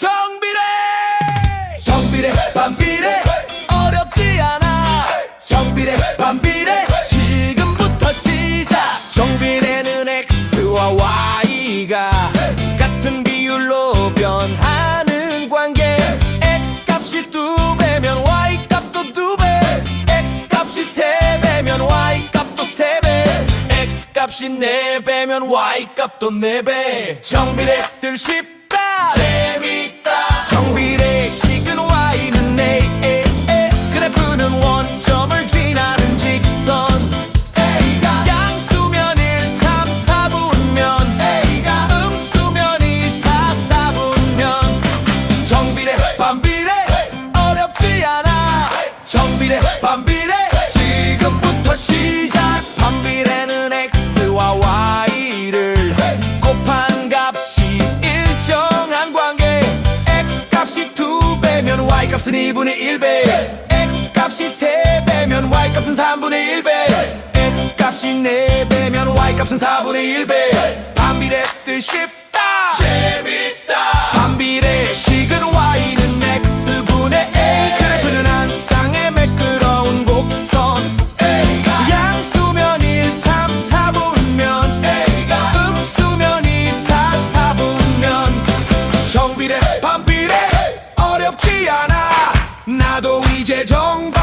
정비례! 정비례 반비례 어렵지 않아. 정비례 반비례 지금부터 시작. 정비례는 x와 y가 같은 비율로 변하는 관계. X 값이 두 배면 y 값도 두배. X 값이 세 배면 y 값도 세배. X 값이 네 배면 y 값도 네배. 정비례들 쉽다 반비례 지금부터 시작. 반비례는 x와 y를 곱한 값이 일정한 관계. X 값이 두 배면 y 값은 2분의 1배. X 값이 세 배면 y 값은 3분의 1배. X 값이 네 배면 y 값은 4분의 1배. 반비례 뜻쉽 어렵지 않아. 나도 이제 정반